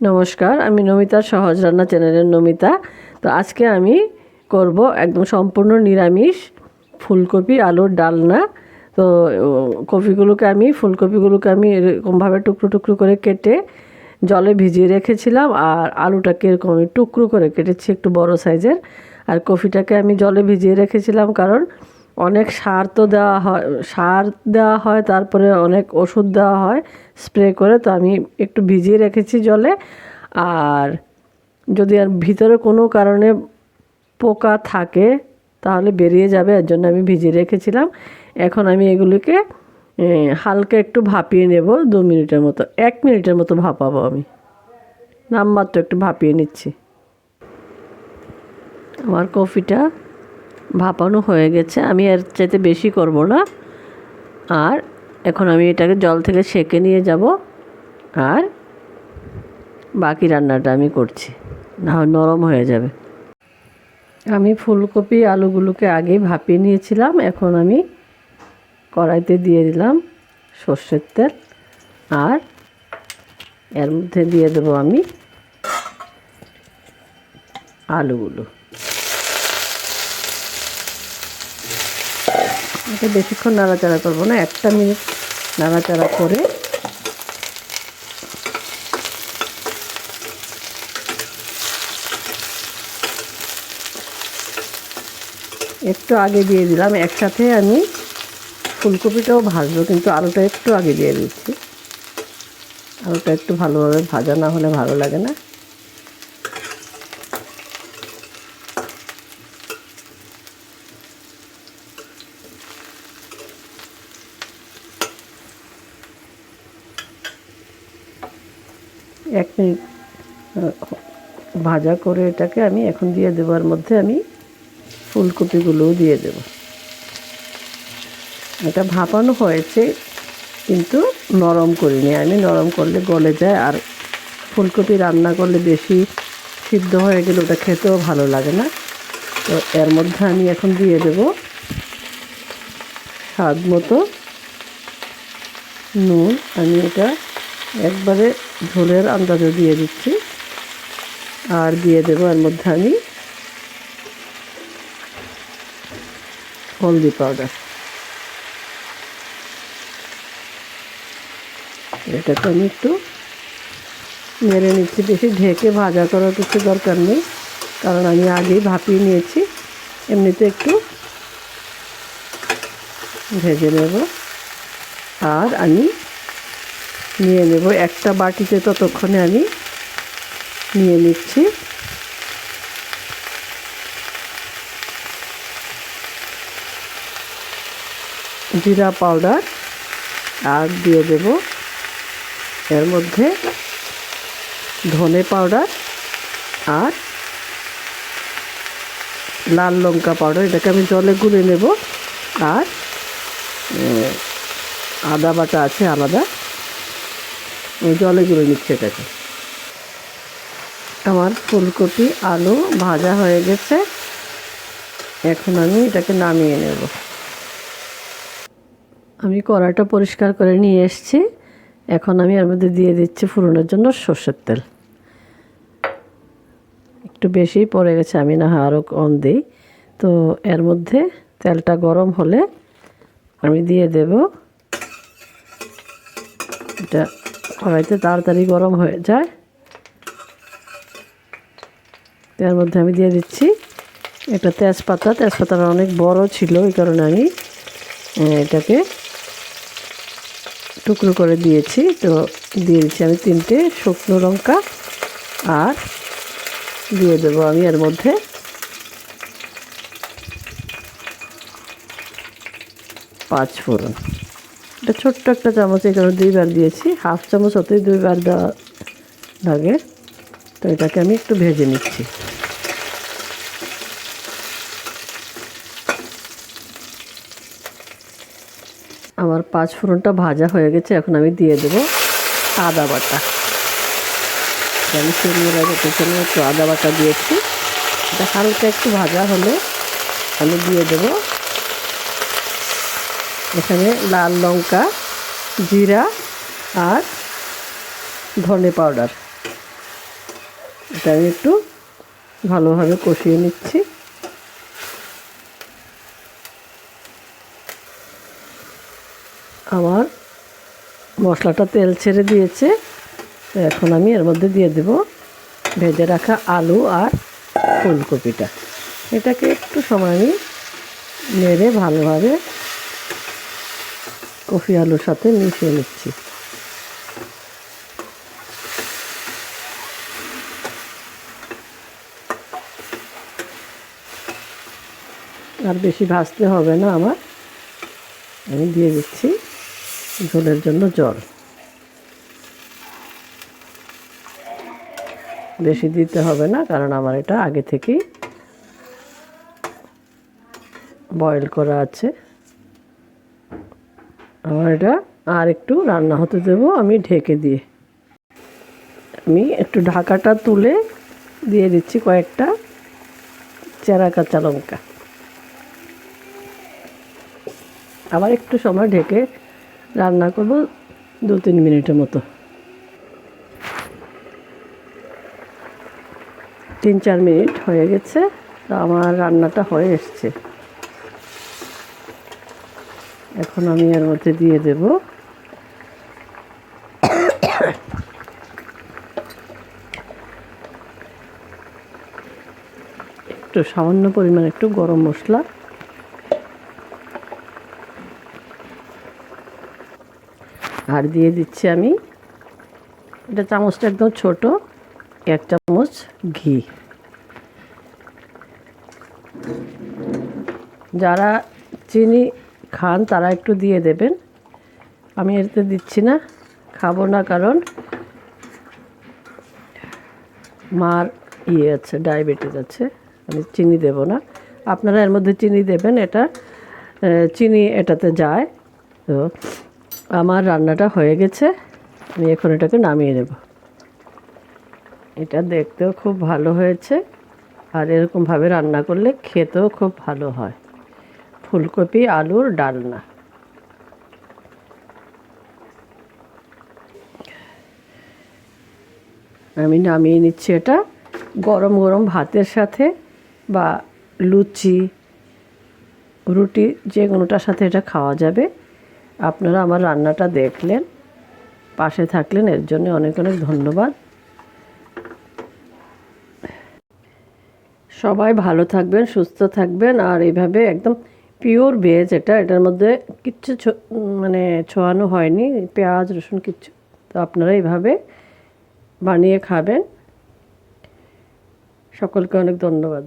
নমস্কার, আমি নমিতার সহজ রান্না চ্যানেলের নমিতা। তো আজকে আমি করব একদম সম্পূর্ণ নিরামিষ ফুলকপি আলুর ডালনা। তো কপিগুলোকে আমি, ফুলকপিগুলোকে আমি এরকমভাবে টুকরো টুকরো করে কেটে জলে ভিজিয়ে রেখেছিলাম আর আলুটাকে এরকম আমি টুকরো করে কেটেছি একটু বড় সাইজের। আর কফিটাকে আমি জলে ভিজিয়ে রেখেছিলাম কারণ অনেক সার তো দেওয়া হয়, সার দেওয়া হয়, তারপরে অনেক ওষুধ দেওয়া হয়, স্প্রে করে তো আমি একটু ভিজিয়ে রেখেছি জলে। আর যদি আর ভিতরে কোনো কারণে পোকা থাকে, তাহলে বেরিয়ে যাবে, এর জন্য আমি ভিজিয়ে রেখেছিলাম। এখন আমি এগুলিকে হালকা একটু ভাপিয়ে নেব, দু মিনিটের মতো, এক মিনিটের মতো ভাপাবো আমি। নামমাত্র একটু ভাপিয়ে নিচ্ছি। আমার কফিটা ভাপানো হয়ে গেছে। আমি এর চাইতে বেশি করব না। আর এখন আমি এটাকে জল থেকে সেকে নিয়ে যাব। আর বাকি রান্নাটা আমি করছি। না নরম হয়ে যাবে। আমি ফুলকপি আলুগুলোকে আগেই ভাপিয়ে নিয়েছিলাম। এখন আমি কড়াইতে দিয়ে দিলাম সর্ষের তেল। আর এর মধ্যে দিয়ে দেবো আমি আলুগুলো। এটা বেশিক্ষণ নাড়াচাড়া করব না, একটা মিনিট নাড়াচাড়া করে। একটু আগে দিয়ে দিলাম, একসাথে আমি ফুলকপিটাও ভাজবো, কিন্তু আলুটা একটু আগে দিয়ে দিচ্ছি। আলুটা একটু ভালোভাবে ভাজা না হলে ভালো লাগে না। এক মিনিট ভাজা করে এটাকে আমি এখন দিয়ে দেওয়ার মধ্যে আমি ফুলকপিগুলোও দিয়ে দেব। এটা ভাপানো হয়েছে, কিন্তু নরম করিনি। আমি নরম করলে গলে যায়, আর ফুলকপি রান্না করলে বেশি সিদ্ধ হয়ে গেলে ওটা খেতেও ভালো লাগে না। তো এর মধ্যে আমি এখন দিয়ে দেব স্বাদ মতো নুন। আমি এটা একবারে ঝোলের আন্দাজে দিয়ে দিচ্ছি। আর দিয়ে দেবো এর মধ্যে আমি হলদি পাউডার। এটাকে আমি একটু মেরে নিচ্ছি। বেশি ঢেকে ভাজা করার কিছু দরকার নেই, কারণ আমি আগেই ভাপিয়ে নিয়েছি। এমনিতে একটু ভেজে নেব। আর আমি নিয়ে নেব। একটা বাটিতে ততক্ষণে আমি নিয়ে নিচ্ছি। জিরা পাউডার আর দিয়ে দেব। এর মধ্যে ধনে পাউডার আর লাল লঙ্কা পাউডার। এটাকে আমি জলে গুলে নেব। আর আদা বাটা আছে আলাদা। জলে গুলে নিচ্ছে এটাকে। আমার ফুলকপি, আলু ভাজা হয়ে গেছে। এখন আমি এটাকে নামিয়ে নেব। আমি কড়াইটা পরিষ্কার করে নিয়ে এসেছি। এখন আমি এর মধ্যে দিয়ে দিচ্ছি ফুরনের জন্য সর্ষের তেল। একটু বেশি পড়ে গেছে, আমি না আরও কম দিই। তো এর মধ্যে তেলটা গরম হলে আমি দিয়ে দেব। এটা কড়াইতে তাড়াতাড়ি গরম হয়ে যায়। এর মধ্যে আমি দিয়ে দিচ্ছি একটা তেজপাতা। তেজপাতাটা অনেক বড় ছিল, এই কারণে আমি এটাকে টুকরো করে দিয়েছি। তো দিয়ে দিচ্ছি আমি তিনটে শুকনো লঙ্কা আর দিয়ে দেবো আমি এর মধ্যে পাঁচ ফোড়ন। এটা ছোট্ট একটা চামচ এখানে দুইবার দিয়েছি। হাফ চামচ হতেই দুইবার দেওয়া লাগে। তো এটাকে আমি একটু ভেজে নিচ্ছি। আমার পাঁচ ফোড়নটা ভাজা হয়ে গেছে, এখন আমি দিয়ে দেবো আদা বাটা। আমি সরিয়ে রাখার একটু আদা বাটা দিয়েছি। এটা হালকা একটু ভাজা হলে আমি দিয়ে দেবো এখানে লাল লঙ্কা, জিরা আর ধনে পাউডার। এটা আমি একটু ভালোভাবে কষিয়ে নিচ্ছি। আমার মশলাটা তেল ছেড়ে দিয়েছে। এখন আমি এর মধ্যে দিয়ে দেব ভেজে রাখা আলু আর ফুলকপিটা। এটাকে একটু সময় আমি নেড়ে ভালোভাবে কফি আলুর সাথে মিশিয়ে নিচ্ছি। আর বেশি ভাজতে হবে না আমার। আমি দিয়ে দিচ্ছি ঝোলের জন্য জল। বেশি দিতে হবে না, কারণ আমার এটা আগে থেকেই বয়েল করা আছে। আমার এটা আর একটু রান্না হতে দেব আমি ঢেকে দিয়ে। আমি একটু ঢাকাটা তুলে দিয়ে দিচ্ছি কয়েকটা চেরা কাঁচা লঙ্কা। আবার একটু সময় ঢেকে রান্না করব দু তিন মিনিটের মতো। তিন চার মিনিট হয়ে গেছে, তো আমার রান্নাটা হয়ে এসছে। এখন আমি এর মধ্যে দিয়ে দেব। একটু সামান্য পরিমাণ একটু গরম মশলা। আর দিয়ে দিচ্ছি আমি, এটা চামচটা একদম ছোট, এক চামচ ঘি। যারা চিনি খান, তারা একটু দিয়ে দেবেন। আমি এতে দিচ্ছি না, খাব না কারণ মার ইয়ে আছে, ডায়াবেটিস আছে, আমি চিনি দেব না। আপনারা এর মধ্যে চিনি দেবেন, এটা চিনি এটাতে যায়। তো আমার রান্নাটা হয়ে গেছে, আমি এখন এটাকে নামিয়ে নেব। এটা দেখতেও খুব ভালো হয়েছে, আর এরকমভাবে রান্না করলে খেতেও খুব ভালো হয়। ফুলকপি, আলুর ডালনা। আমি নামিয়ে নিচ্ছি এটা গরম গরম ভাতের সাথে বা লুচি, রুটি, যে কোনোটার সাথে এটা খাওয়া যাবে। আপনারা আমার রান্নাটা দেখলেন, পাশে থাকলেন, এর জন্য অনেক অনেক ধন্যবাদ। সবাই ভালো থাকবেন, সুস্থ থাকবেন, আর এইভাবে একদম পিওর ভেজ এটা, এটার মধ্যে কিচ্ছু মানে ছোয়ানো হয়নি, পেঁয়াজ, রসুন কিচ্ছু। তো আপনারা এইভাবে বানিয়ে খাবেন। সকলকে অনেক ধন্যবাদ।